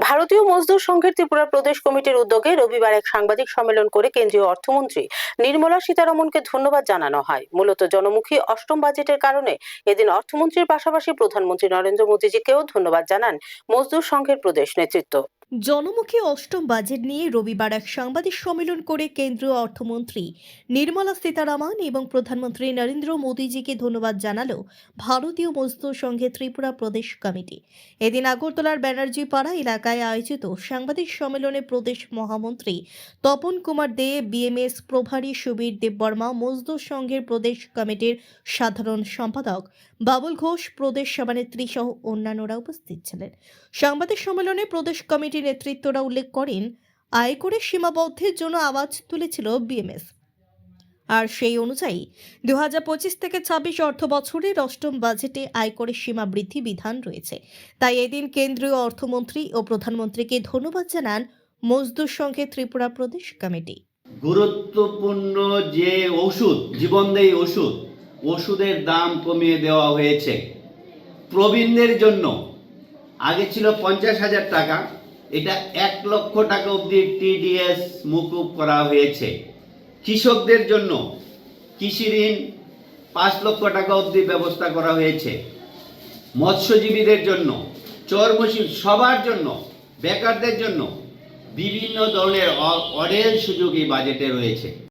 ভারতীয় মজদুর সংঘের ত্রিপুরা প্রদেশ কমিটির উদ্যোগে রবিবার এক সাংবাদিক সম্মেলন করে কেন্দ্রীয় অর্থমন্ত্রী নির্মলা সীতারমনকে ধন্যবাদ জানানো হয়। মূলত জনমুখী অষ্টম বাজেটের কারণে এদিন অর্থমন্ত্রীর পাশাপাশি প্রধানমন্ত্রী নরেন্দ্র মোদীজিকেও ধন্যবাদ জানান মজদুর সংঘের প্রদেশ নেতৃত্ব। জনমুখী অষ্টম বাজেট নিয়ে রবিবার এক সাংবাদিক সম্মেলন করে কেন্দ্রীয় অর্থমন্ত্রী নির্মলা সীতারামন এবং প্রধানমন্ত্রী নরেন্দ্র মোদীজিকে ধন্যবাদ জানালো ভারতীয় মজদুর সংঘের ত্রিপুরা প্রদেশ কমিটি। এদিন আগরতলার ব্যানার্জি পাড়া এলাকায় আয়োজিত সাংবাদিক সম্মেলনে প্রদেশ মহামন্ত্রী তপন কুমার দে, বিএমএস প্রভারী সুবীর দেববর্মা, মজদুর সংঘের প্রদেশ কমিটির সাধারণ সম্পাদক বাবুল ঘোষ, প্রদেশ সভানেত্রী সহ অন্যান্যরা উপস্থিত ছিলেন। সাংবাদিক সম্মেলনে প্রদেশ কমিটির নেতৃত্বরা উল্লেখ করেন আয়করের সীমাবদ্ধের জন্য আওয়াজ তুলেছিল বিএমএস। আর সেই অনুযায়ী দু হাজার পঁচিশ থেকে ছাব্বিশ অর্থ বছরের অষ্টম বাজেটে আয়করের সীমা বৃদ্ধি বিধান রয়েছে। তাই এদিন কেন্দ্রীয় অর্থমন্ত্রী ও প্রধানমন্ত্রীকে ধন্যবাদ জানান মজদুর সংঘের ত্রিপুরা প্রদেশ কমিটি। গুরুত্বপূর্ণ যে ওষুধ জীবনদেয়ী ওষুধ, ওষুধের দাম কমিয়ে দেওয়া হয়েছে। প্রবীণদের জন্য, আগে ছিল পঞ্চাশ হাজার টাকা এটা এক লক্ষ টাকা অবধি টিডিএস মুকুব করা হয়েছে। কৃষকদের জন্য কৃষি ঋণ পাঁচ লক্ষ টাকা অবধি ব্যবস্থা করা হয়েছে। মৎস্যজীবীদের জন্য চর্মশীল সবার জন্য, বেকারদের জন্য বিভিন্ন ধরনের অডেল সুযোগ এই বাজেটে রয়েছে।